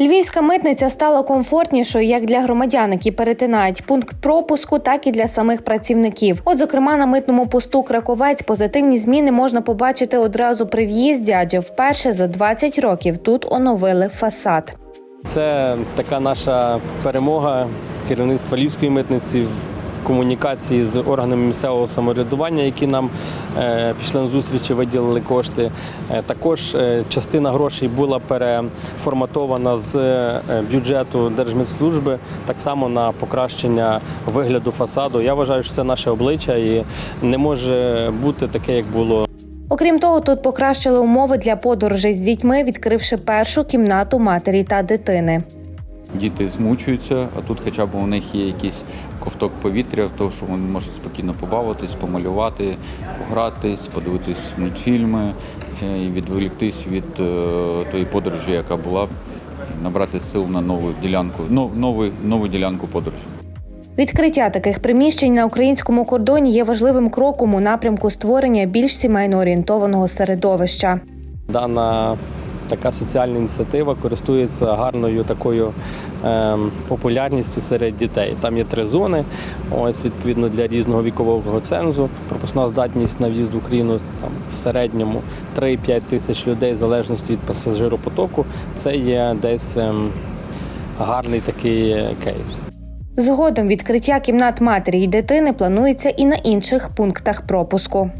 Львівська митниця стала комфортнішою як для громадян, які перетинають пункт пропуску, так і для самих працівників. От, зокрема, на митному посту Краковець позитивні зміни можна побачити одразу при в'їзді, адже вперше за 20 років тут оновили фасад. Це така наша перемога керівництва Львівської митниці комунікації з органами місцевого самоврядування, які нам е, пішли на зустріч і виділили кошти. Е, також е, частина грошей була переформатована з бюджету Держмитслужби так само на покращення вигляду фасаду. Я вважаю, що це наше обличчя і не може бути таке, як було Окрім того, тут покращили умови для подорожей з дітьми, відкривши першу кімнату матері та дитини. Діти змучуються, а тут хоча б у них є якийсь ковток повітря, того, що вони можуть спокійно побавитись, помалювати, погратись, подивитись мультфільми е, і відволіктись від е, тої подорожі, яка була, набрати сил на нову ділянку, ну, нову, нову ділянку подорожі. Відкриття таких приміщень на українському кордоні є важливим кроком у напрямку створення більш сімейно орієнтованого середовища. Дана така соціальна ініціатива користується гарною такою ем, популярністю серед дітей. Там є три зони. Ось відповідно для різного вікового цензу. Пропускна здатність на в'їзд в Україну там в середньому 3-5 тисяч людей, в залежності від пасажиропотоку. Це є десь ем, гарний такий кейс. Згодом відкриття кімнат матері й дитини планується і на інших пунктах пропуску.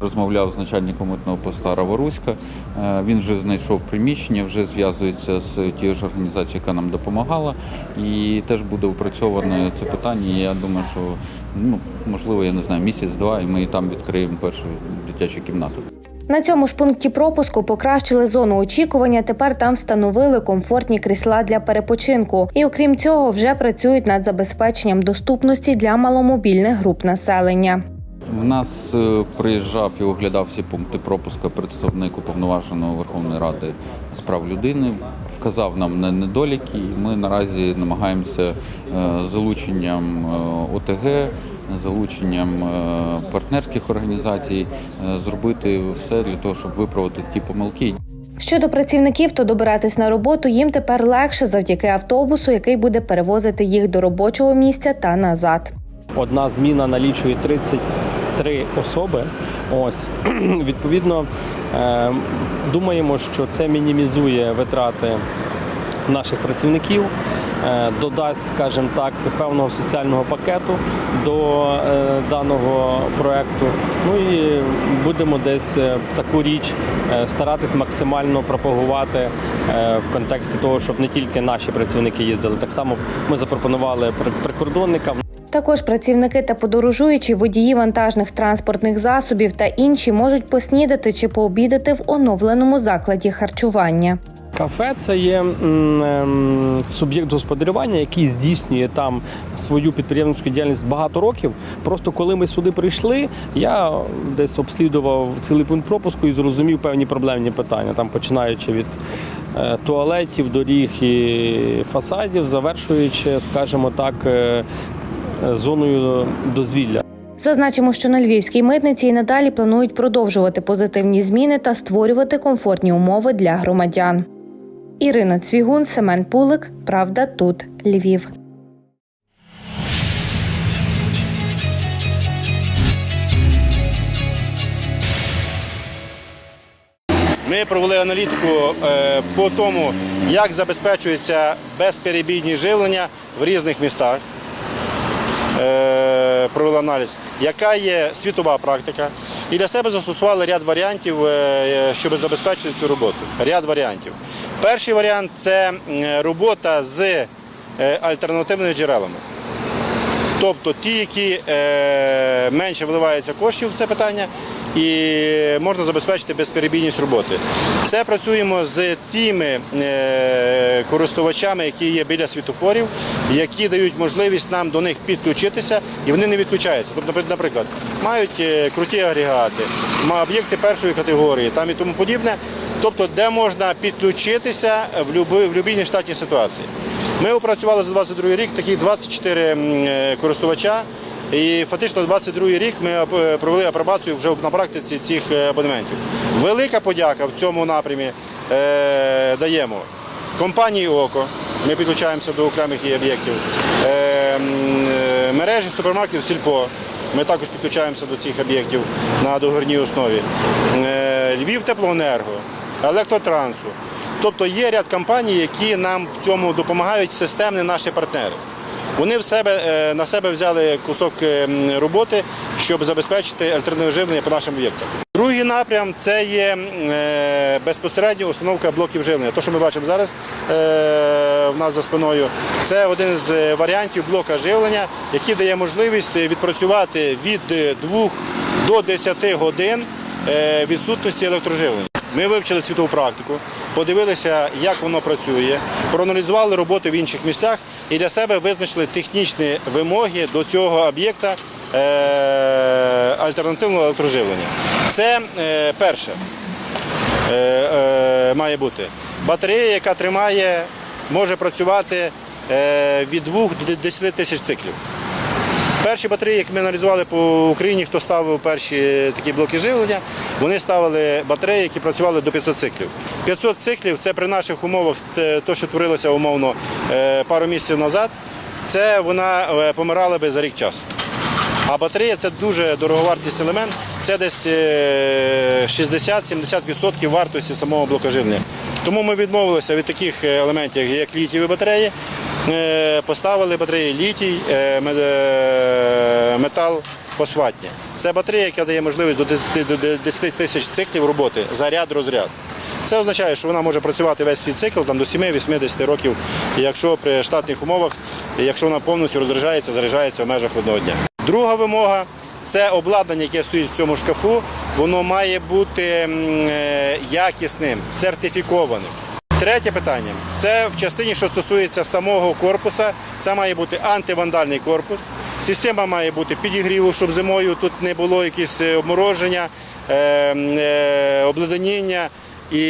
Розмовляв з начальником митного поста Раворуська. Е, Він вже знайшов приміщення, вже зв'язується з тією ж організацією, яка нам допомагала, і теж буде опрацьоване це питання. Я думаю, що ну можливо, я не знаю, місяць-два, і ми там відкриємо першу дитячу кімнату. На цьому ж пункті пропуску покращили зону очікування. Тепер там встановили комфортні крісла для перепочинку. І окрім цього, вже працюють над забезпеченням доступності для маломобільних груп населення. В нас е, приїжджав і оглядав всі пункти пропуску представник уповноваженого Верховної Ради з прав людини. Вказав нам на недоліки, і ми наразі намагаємося е, залученням е, ОТГ, залученням партнерських організацій зробити все для того, щоб виправити ті помилки, Щодо працівників, то добиратись на роботу їм тепер легше завдяки автобусу, який буде перевозити їх до робочого місця та назад. Одна зміна налічує 33 особи. Ось відповідно е, думаємо, що це мінімізує витрати наших працівників, е, додасть, скажімо так, певного соціального пакету до е, даного проекту. Ну і будемо десь таку річ старатись максимально пропагувати в контексті того, щоб не тільки наші працівники їздили. Так само ми запропонували прикордонникам. Також працівники та подорожуючі водії вантажних транспортних засобів та інші можуть поснідати чи пообідати в оновленому закладі харчування. Кафе це є ем, суб'єкт господарювання, який здійснює там свою підприємницьку діяльність багато років. Просто коли ми сюди прийшли, я десь обслідував цілий пункт пропуску і зрозумів певні проблемні питання, там починаючи від е, туалетів, доріг і фасадів, завершуючи, скажімо так, е, зоною дозвілля. Зазначимо, що на львівській митниці і надалі планують продовжувати позитивні зміни та створювати комфортні умови для громадян. Ірина Цвігун, Семен Пулик. Правда, тут Львів. Ми провели аналітику е, по тому, як забезпечується безперебійні живлення в різних містах. Е, Провели аналіз, яка є світова практика, і для себе застосували ряд варіантів, е, щоб забезпечити цю роботу. Ряд варіантів. Перший варіант це робота з е, альтернативними джерелами. Тобто ті, які менше вливаються коштів в це питання, і можна забезпечити безперебійність роботи. Це працюємо з тими е, користувачами, які є біля світофорів, які дають можливість нам до них підключитися, і вони не відключаються. Тобто, наприклад, мають е, круті агрегати, об'єкти першої категорії там і тому подібне. Тобто, де можна підключитися в будь-якій штатній ситуації. Ми опрацювали за 22 рік такі 24 е, користувача. І фактично 22 рік ми е, провели апробацію вже на практиці цих е, абонементів. Велика подяка в цьому напрямі е, даємо компанії ОКО. Ми підключаємося до окремих її об'єктів. Мережі супермаркетів Сільпо. Ми також підключаємося до цих об'єктів на договірній основі. Львів теплоенерго, електротрансу. Тобто є ряд компаній, які нам в цьому допомагають системні наші партнери. Вони в себе, е, на себе взяли кусок е, роботи, щоб забезпечити альтернативне живлення по нашим об'єктам. Другий напрям це є е, безпосередньо установка блоків живлення. Те, що ми бачимо зараз в нас за спиною, це один з варіантів блока живлення, який дає можливість відпрацювати від 2 до 10 годин відсутності електроживлення. Ми вивчили світову практику, подивилися, як воно працює, проаналізували роботи в інших місцях і для себе визначили технічні вимоги до цього об'єкта е, альтернативного електроживлення. Це е, перше е, має бути батарея, яка тримає, може працювати від 2 до 10 тисяч циклів. Перші батареї, які ми аналізували по Україні, хто ставив перші такі блоки живлення, вони ставили батареї, які працювали до 500 циклів. 500 циклів це при наших умовах, те, що творилося умовно е, пару місяців назад, це вона е, помирала би за рік часу. А батарея це дуже дороговартісний елемент, це десь е, 60-70% вартості самого блока живлення. Тому ми відмовилися від таких е, елементів, як літієві батареї, е, поставили батареї літій, е, е, метал фосфатні. Це батарея, яка дає можливість до 10 тисяч циклів роботи заряд-розряд. Це означає, що вона може працювати весь свій цикл там, до 7-80 років, якщо при штатних умовах, якщо вона повністю розряджається, заряджається в межах одного дня. Друга вимога це обладнання, яке стоїть в цьому шкафу, воно має бути е, якісним, сертифікованим. Третє питання це в частині, що стосується самого корпуса. Це має бути антивандальний корпус. Система має бути підігріву, щоб зимою тут не було якісь е, обмороження, е, е, обледеніння і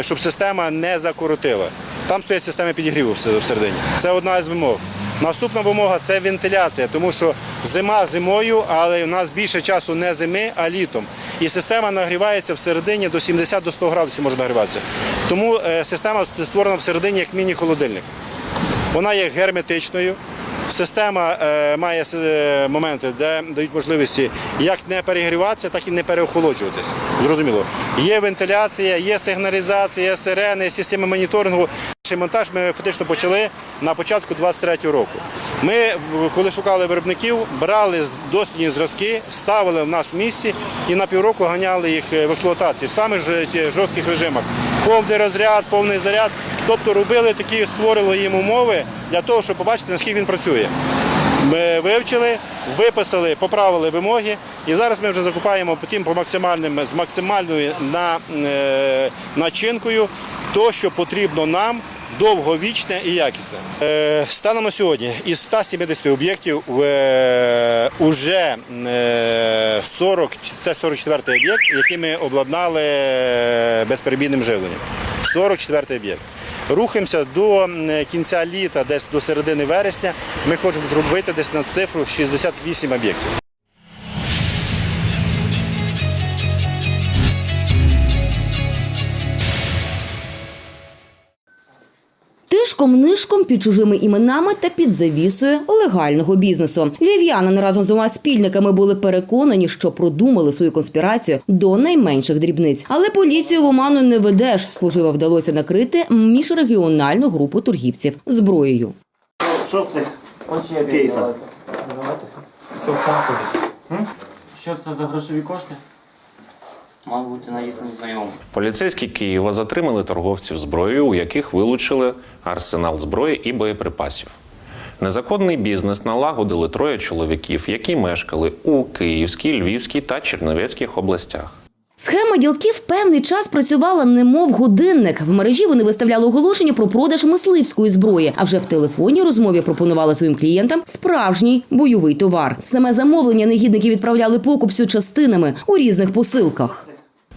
щоб система не закоротила. Там стоять системи підігріву вс- всередині. Це одна з вимог. Наступна вимога це вентиляція, тому що зима зимою, але в нас більше часу не зими, а літом. І система нагрівається всередині до 70 до 100 градусів може нагріватися. Тому е, система створена всередині як міні-холодильник. Вона є герметичною. Система е, має е, моменти, де дають можливості як не перегріватися, так і не переохолоджуватись. Зрозуміло. Є вентиляція, є сигналізація, сирени, системи моніторингу. Перший монтаж ми фактично почали на початку 23-го року. Ми, коли шукали виробників, брали дослідні зразки, ставили в нас в місті і на півроку ганяли їх е, в експлуатації в самих жорстких режимах. Повний розряд, повний заряд. Тобто робили такі, створили їм умови для того, щоб побачити, наскільки він працює. Ми вивчили, виписали, поправили вимоги, і зараз ми вже закупаємо потім по максимальним з максимальною на, е, начинкою то, що потрібно нам. Довговічне і якісне. Е, станом на сьогодні із 170 об'єктів е, уже е, 40, це 44 об'єкт, який ми обладнали е, безперебійним живленням. 44 об'єкт. Рухаємося до кінця літа, десь до середини вересня. Ми хочемо зробити десь на цифру 68 об'єктів. Тишком-нишком під чужими іменами та під завісою легального бізнесу. Львів'янин разом з двома спільниками були переконані, що продумали свою конспірацію до найменших дрібниць. Але поліцію в оману не ведеш. Служиво вдалося накрити міжрегіональну групу торгівців зброєю. Що в цих Очі кейсах? Що в Що це за грошові кошти? Мав бути наїзд незнайомий. Поліцейські Києва затримали торговців зброєю, у яких вилучили арсенал зброї і боєприпасів. Незаконний бізнес налагодили троє чоловіків, які мешкали у Київській, Львівській та Чернівецьких областях. Схема ділків певний час працювала немов годинник. В мережі вони виставляли оголошення про продаж мисливської зброї, а вже в телефонній розмові пропонували своїм клієнтам справжній бойовий товар. Саме замовлення негідники відправляли покупцю частинами у різних посилках.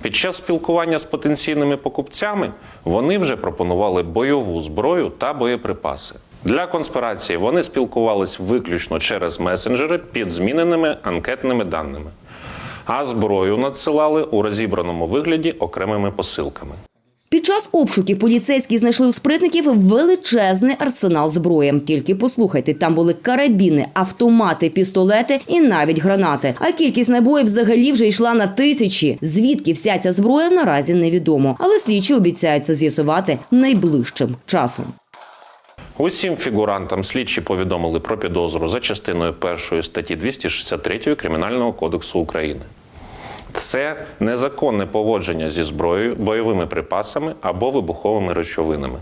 Під час спілкування з потенційними покупцями вони вже пропонували бойову зброю та боєприпаси. Для конспірації вони спілкувались виключно через месенджери під зміненими анкетними даними, а зброю надсилали у розібраному вигляді окремими посилками. Під час обшуків поліцейські знайшли у спритників величезний арсенал зброї. Тільки послухайте, там були карабіни, автомати, пістолети і навіть гранати. А кількість набоїв взагалі вже йшла на тисячі. Звідки вся ця зброя наразі невідомо. Але слідчі обіцяють це з'ясувати найближчим часом. Усім фігурантам слідчі повідомили про підозру за частиною першої статті 263 Кримінального кодексу України. Це незаконне поводження зі зброєю, бойовими припасами або вибуховими речовинами.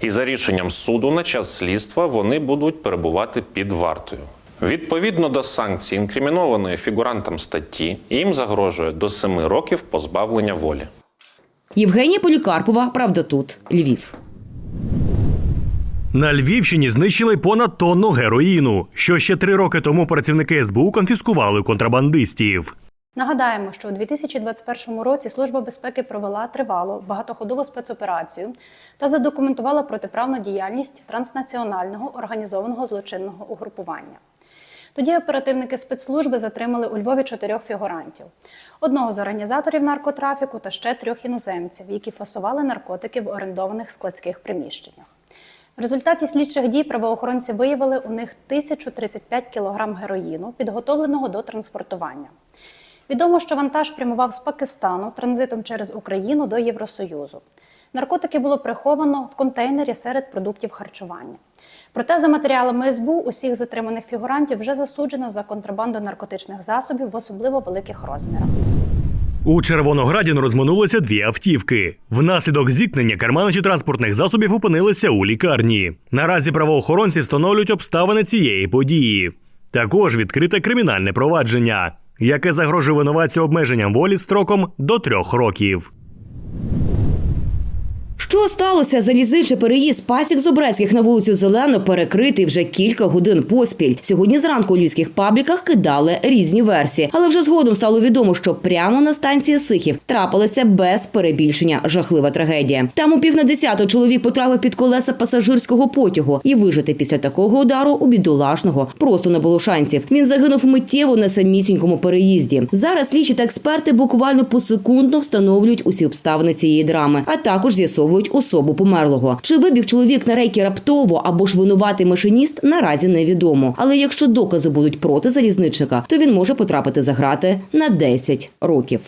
І за рішенням суду на час слідства вони будуть перебувати під вартою. Відповідно до санкцій, інкримінованої фігурантам статті, їм загрожує до 7 років позбавлення волі. Євгенія Полікарпова, правда, тут Львів. На Львівщині знищили понад тонну героїну, що ще три роки тому працівники СБУ конфіскували у контрабандистів. Нагадаємо, що у 2021 році Служба безпеки провела тривалу багатоходову спецоперацію та задокументувала протиправну діяльність транснаціонального організованого злочинного угрупування. Тоді оперативники спецслужби затримали у Львові чотирьох фігурантів: одного з організаторів наркотрафіку та ще трьох іноземців, які фасували наркотики в орендованих складських приміщеннях. В результаті слідчих дій правоохоронці виявили у них 1035 кг героїну, підготовленого до транспортування. Відомо, що вантаж прямував з Пакистану транзитом через Україну до Євросоюзу. Наркотики було приховано в контейнері серед продуктів харчування. Проте, за матеріалами СБУ, усіх затриманих фігурантів вже засуджено за контрабанду наркотичних засобів в особливо великих розмірах. У Червонограді розминулися дві автівки. Внаслідок зіткнення керманичі транспортних засобів опинилися у лікарні. Наразі правоохоронці встановлюють обставини цієї події. Також відкрите кримінальне провадження, яке загрожує винуватцю обмеженням волі строком до трьох років. Що сталося? Залізничний переїзд пасік з Обрецьких на вулицю Зелену перекритий вже кілька годин поспіль. Сьогодні зранку у львівських пабліках кидали різні версії, але вже згодом стало відомо, що прямо на станції Сихів трапилася без перебільшення жахлива трагедія. Там у пів на десяту чоловік потрапив під колеса пасажирського потягу, і вижити після такого удару у бідолашного просто не було шансів. Він загинув миттєво на самісінькому переїзді. Зараз слідчі та експерти буквально посекундно встановлюють усі обставини цієї драми, а також з'ясовують особу померлого. Чи вибіг чоловік на рейки раптово або ж винуватий машиніст, наразі невідомо. Але якщо докази будуть проти залізничника, то він може потрапити за грати на 10 років.